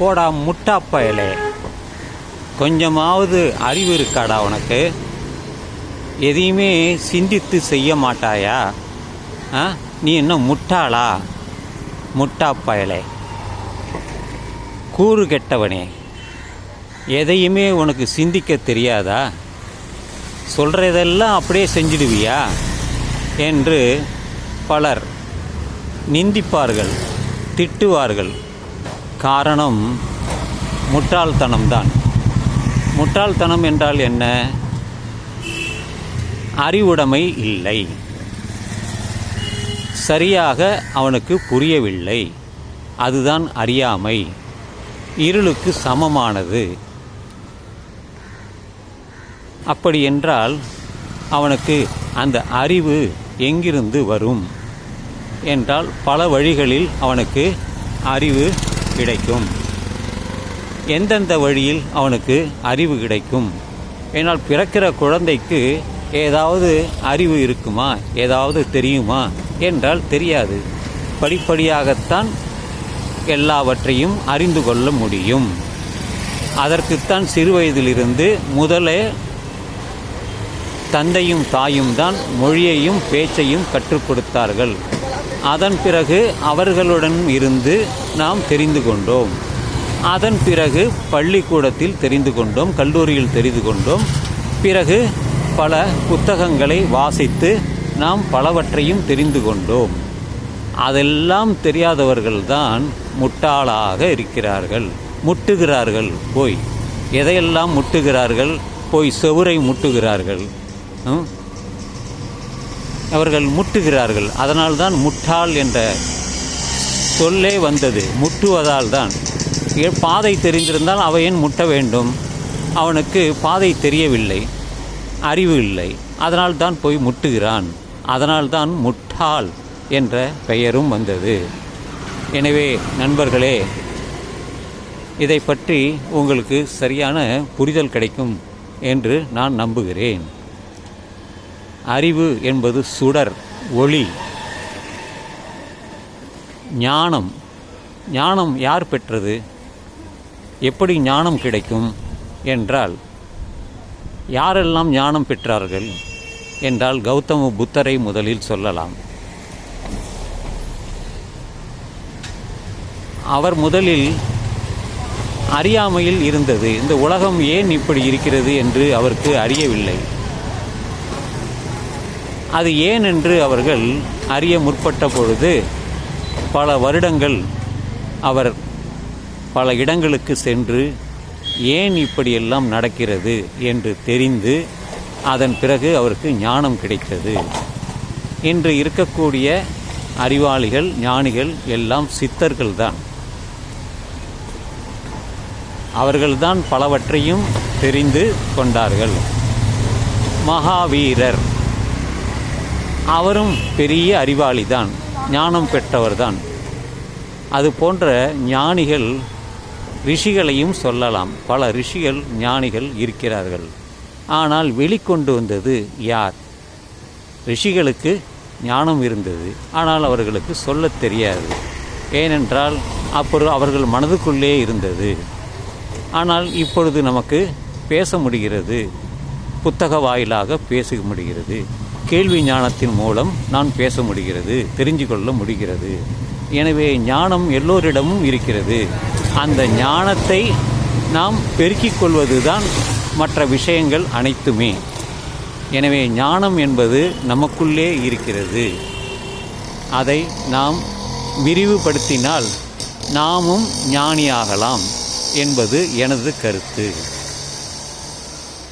போடா முட்டாப்பயலே கொஞ்சமாவது அறிவு இருக்காடா உனக்கு? எதையுமே சிந்தித்து செய்ய மாட்டாயா? ஆ? நீ என்ன முட்டாளா? முட்டாப்பயலே கூறு கெட்டவனே எதையுமே உனக்கு சிந்திக்க தெரியாதா? சொல்கிறதெல்லாம் அப்படியே செஞ்சிடுவியா? என்று பலர் நிந்திப்பார்கள் திட்டுவார்கள். காரணம் முட்டாள்தனம்தான். முட்டாள்தனம் என்றால் என்ன? அறிவுடைமை இல்லை. சரியாக அவனுக்கு புரியவில்லை. அதுதான் அறியாமை. இருளுக்கு சமமானது. அப்படி என்றால் அவனுக்கு அந்த அறிவு எங்கிருந்து வரும்? என்றால் பல வழிகளில் அவனுக்கு அறிவு கிடைக்கும். எந்தெந்த வழியில் அவனுக்கு அறிவு கிடைக்கும்? என்னால் பிறக்கிற குழந்தைக்கு ஏதாவது அறிவு இருக்குமா? ஏதாவது தெரியுமா? என்றால் தெரியாது. படிப்படியாகத்தான் எல்லாவற்றையும் அறிந்து கொள்ள முடியும். அதற்குத்தான் சிறு வயதிலிருந்து முதலே தந்தையும் தாயும் தான் மொழியையும் பேச்சையும் கற்றுக் கொடுத்தார்கள். அதன் பிறகு அவர்களுடன் இருந்து நாம் தெரிந்து கொண்டோம். அதன் பிறகு பள்ளிக்கூடத்தில் தெரிந்து கொண்டோம் கல்லூரியில் தெரிந்து கொண்டோம். பிறகு பல புத்தகங்களை வாசித்து நாம் பலவற்றையும் தெரிந்து கொண்டோம். அதெல்லாம் தெரியாதவர்கள்தான் முட்டாளாக இருக்கிறார்கள் முட்டுகிறார்கள் போய். எதையெல்லாம் முட்டுகிறார்கள்? போய் செவுரை முட்டுகிறார்கள். ம்? அவர்கள் முட்டுகிறார்கள். அதனால்தான் முட்டாள் என்ற சொல்லே வந்தது. முட்டுவதால் தான் ஏ- பாதை தெரிந்திருந்தால் அவன் முட்ட வேண்டும்? அவனுக்கு பாதை தெரியவில்லை. அறிவு இல்லை. அதனால் தான் போய் முட்டுகிறான். அதனால்தான் முட்டாள் என்ற பெயரும் வந்தது. எனவே நண்பர்களே இதை பற்றி உங்களுக்கு சரியான புரிதல் கிடைக்கும் என்று நான் நம்புகிறேன். அறிவு என்பது சுடர் ஒளி. ஞானம். ஞானம் யார் பெற்றது? எப்படி ஞானம் கிடைக்கும் என்றால் யாரெல்லாம் ஞானம் பெற்றார்கள் என்றால் கௌதம புத்தரை முதலில் சொல்லலாம். அவர் முதலில் அறியாமையில் இருந்தது இந்த உலகம் ஏன் இப்படி இருக்கிறது என்று அவருக்கு அறியவில்லை. அது ஏன் என்று அவர்கள் அறிய முற்பட்ட பொழுது பல வருடங்கள் அவர் பல இடங்களுக்கு சென்று ஏன் இப்படியெல்லாம் நடக்கிறது என்று தெரிந்து அதன் பிறகு அவருக்கு ஞானம் கிடைத்தது. இன்று இருக்கக்கூடிய அறிவாளிகள் ஞானிகள் எல்லாம் சித்தர்கள்தான். அவர்கள்தான் பலவற்றையும் தெரிந்து கொண்டார்கள். மகாவீரர். அவரும் பெரிய அறிவாளி தான் ஞானம் பெற்றவர்தான். அது போன்ற ஞானிகள் ரிஷிகளையும் சொல்லலாம். பல ரிஷிகள் ஞானிகள் இருக்கிறார்கள். ஆனால் வெளிக்கொண்டு வந்தது யார்? ரிஷிகளுக்கு ஞானம் இருந்தது. ஆனால் அவர்களுக்கு சொல்லத் தெரியாது. ஏனென்றால் அப்புறம் அவர்கள் மனதுக்குள்ளே இருந்தது. ஆனால் இப்பொழுது நமக்கு பேச முடிகிறது. புத்தக வாயிலாக பேச முடிகிறது. கேள்வி ஞானத்தின் மூலம் நான் பேச முடிகிறது தெரிஞ்சு கொள்ள முடிகிறது. எனவே ஞானம் எல்லோரிடமும் இருக்கிறது. அந்த ஞானத்தை நாம் பெருக்கிக் கொள்வதுதான் மற்ற விஷயங்கள் அனைத்துமே. எனவே ஞானம் என்பது நமக்குள்ளே இருக்கிறது. அதை நாம் விரிவுபடுத்தினால் நாமும் ஞானியாகலாம் என்பது எனது கருத்து.